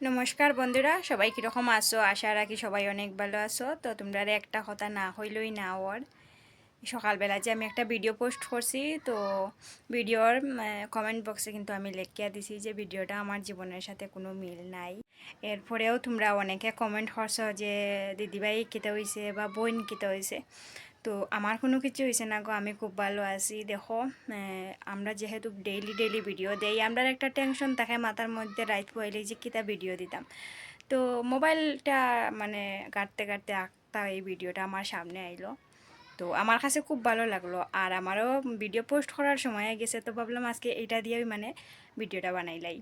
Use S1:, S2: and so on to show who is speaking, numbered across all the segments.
S1: নমস্কার বন্ধুরা, সবাই কীরকম আসো আশা রাখি সবাই অনেক ভালো আছো। তো তোমরা একটা কথা না হইলই না ওর। সকালবেলা যে আমি একটা ভিডিও পোস্ট করছি, তো ভিডিওর কমেন্ট বক্সে কিন্তু আমি লেখিয়া দিছি যে ভিডিওটা আমার জীবনের সাথে কোনো মিল নাই। এরপরেও তোমরা অনেকে কমেন্ট করছ যে, দিদিভাই, কেতে হয়েছে বা বোন, কেতে হয়েছে তো আমার কোনো কিছু হয়েছে না গো, আমি খুব ভালো আছি, দেখো আমরা যেহেতু ডেইলি ডেইলি ভিডিও দেই, আমরা একটা টেনশন থাকে মাথার মধ্যে রাইত পড়লে যে কিতা ভিডিও দিতাম। তো মোবাইলটা মানে কাটতে কাটতে আঁকতা এই ভিডিওটা আমার সামনে আইলো। তো আমার কাছে খুব ভালো লাগল, আর আমারও ভিডিও পোস্ট করার সময় গেছে, তো ভাবলাম আজকে এটা দিয়েই মানে ভিডিওটা বানাইলাই।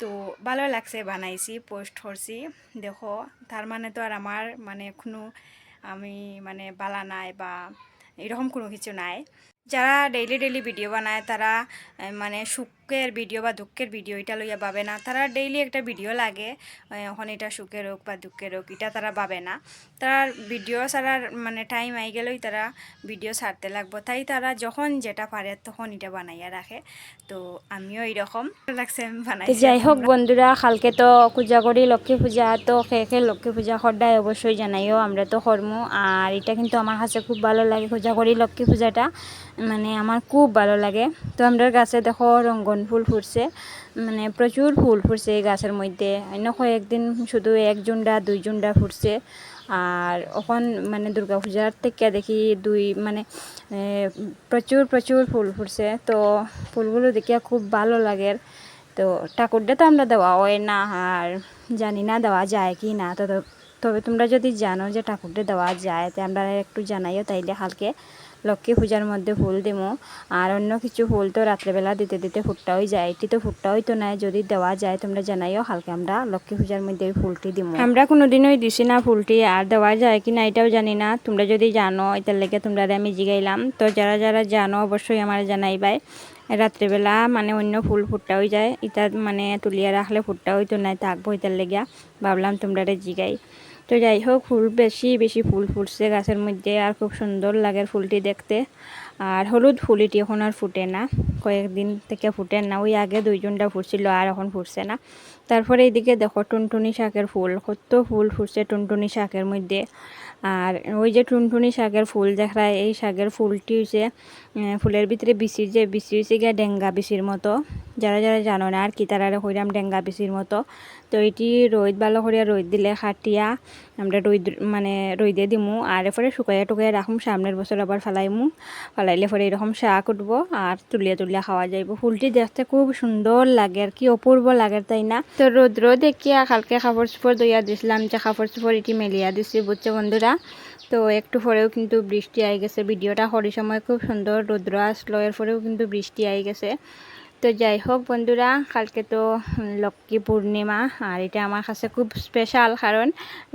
S1: তো ভালো লাগছে, বানাইছি পোস্ট করছি, দেখো, তার মানে তো আর আমার মানে কোনো আমি মানে বালা নাই বা এরকম কোনো কিছু নাই। যারা ডেইলি ডেইলি ভিডিও বানায় তারা মানে মানে সুখের ভিডিও বা দুঃখের ভিডিও এটা লইয়া পাবে না। তারা ডেইলি একটা ভিডিও লাগে এখন এটা সুখের হোক বা দুঃখের হোক এটা তারা পাবে না। তারা ভিডিও ছাড়ার মানে টাইম আই গেলেই তারা ভিডিও ছাড়তে লাগবো। তাই তারা যখন যেটা পারে তখন এটা বানাইয়া রাখে। তো আমিও এইরকম লাগছে আমি
S2: তো যাই হোক বন্ধুরা কালকে তো পূজা করি লক্ষ্মী পূজা। তো খে লক্ষ্মী পূজা সদায় অবশ্যই জানাইও আমরা তো কর্মু। আর এটা কিন্তু আমার কাছে খুব ভালো লাগে পূজা করি লক্ষ্মী পূজাটা। মানে আমার খুব ভালো লাগে। তো আমরা গাছে দেখো রঙ্গন ফুল ফুটছে মানে প্রচুর ফুল ফুটছে এই গাছের মধ্যে। অন্য কয়েকদিন শুধু এক জুন্ডা, দুই জুন্ডা ফুটছে। আর এখন মানে দুর্গা পূজার থেকে দেখি দুই মানে প্রচুর প্রচুর ফুল ফুটছে। তো ফুলগুলো দেখিয়া খুব ভালো লাগে। তো ঠাকুরটা তো আমরা দেওয়া হয় না, আর জানি না দেওয়া যায় কি না। তো তবে তোমরা যদি জানো যে ঠাকুরটা দেওয়া যায়, তো আমরা একটু জানাইও তাইলে কালকে লক্ষ্মী পূজার মধ্যে ফুল দিমো। আর অন্য কিছু ফুল তো রাত্রেবেলা দিতে দিতে ফুটটাই যায়। এটি তো ফুটটাই তো নাই, যদি দেওয়া যায় তোমরা জানাইও, হালকা আমরা লক্ষ্মী পূজার মধ্যে ফুলটি দিমো। আমরা কোনোদিনই দিছি না ফুলটি, আর দেওয়া যায় কি না এটাও জানি না। তোমরা যদি জানো, এটার লেগে তোমরা আমি জিগাইলাম তো যারা যারা জানো, অবশ্যই আমার জানাইবাই। রাত্রেবেলা মানে অন্য ফুল ফুটটা হয়ে যায়। এটা মানে তুলিয়া রাখলে ফুটটা হইতো নাই, থাকব এটার লেগিয়া। ভাবলাম তোমরা জিগাই। তো যাই হোক, ফুল বেশি বেশি ফুল ফুটছে গাছের মধ্যে আর খুব সুন্দর লাগে ফুলটি দেখতে। আর হলুদ ফুল এটি এখন আর ফুটে না। কয়েকদিন থেকে ফুটে না, ওই আগে দুইজনটা ফুটছিল আর এখন ফুটছে না। তারপরে এইদিকে দেখো টুনটুনি শাকের ফুল, কত ফুল ফুটছে টুনটুনি শাকের মধ্যে। আর ওই যে টুনটুনি শাকের ফুল দেখা, এই শাকের ফুলটি হচ্ছে ফুলের ভিতরে বিচি যে বিচি হচ্ছে গিয়ে ডেঙ্গা বিচির মতো। যারা যারা জানো না আর কি, তারা হইলাম ডেঙ্গা বিচির মতো। তো এটি রোদ ভালো করিয়া রোদ দিলে খাটিয়া আমরা রোদ মানে রোদে দিমু। আর এরপরে শুকাইয়া টুকাইয়া রাখুম, সামনের বছর আবার ফেলাইমু। ফেলাইলে পরে এরকম শাক উঠবো আর তুলিয়া তুলিয়া খাওয়া যাইব। ফুলটি দেখতে খুব সুন্দর লাগে আর কি, অপূর্ব লাগে তাই না? তো রোদ্র দেখিয়া কালকে কাপড় চোপড় দইয়া দিছিলাম, যে কাপড় চোপড় এটি মেলিয়া দিছি, বুঝছে বন্ধুরা? তো একটু পরেও কিন্তু বৃষ্টি আই গেছে, ভিডিওটা হরি সময় খুব সুন্দর, রৌদ্র আসলো, এর পরেও কিন্তু বৃষ্টি আই গেছে। তো যাই হোক বন্ধুরা, কালকে তো লক্ষ্মী পূর্ণিমা, আর এটা আমার কাছে খুব স্পেশাল কারণ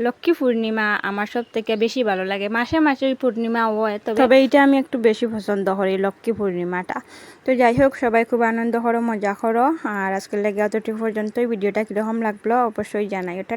S2: লক্ষ্মী পূর্ণিমা আমার সব থেকে বেশি ভালো লাগে। মাসে মাসে পূর্ণিমা হয়, তবে তবে এটা আমি একটু বেশি পছন্দ করি লক্ষ্মী পূর্ণিমাটা। তো যাই হোক, সবাই খুব আনন্দ করো, মজা করো, আর আজকের লেগে অতটি পর্যন্তই। ভিডিওটা কীরকম লাগল অবশ্যই জানাই ওটা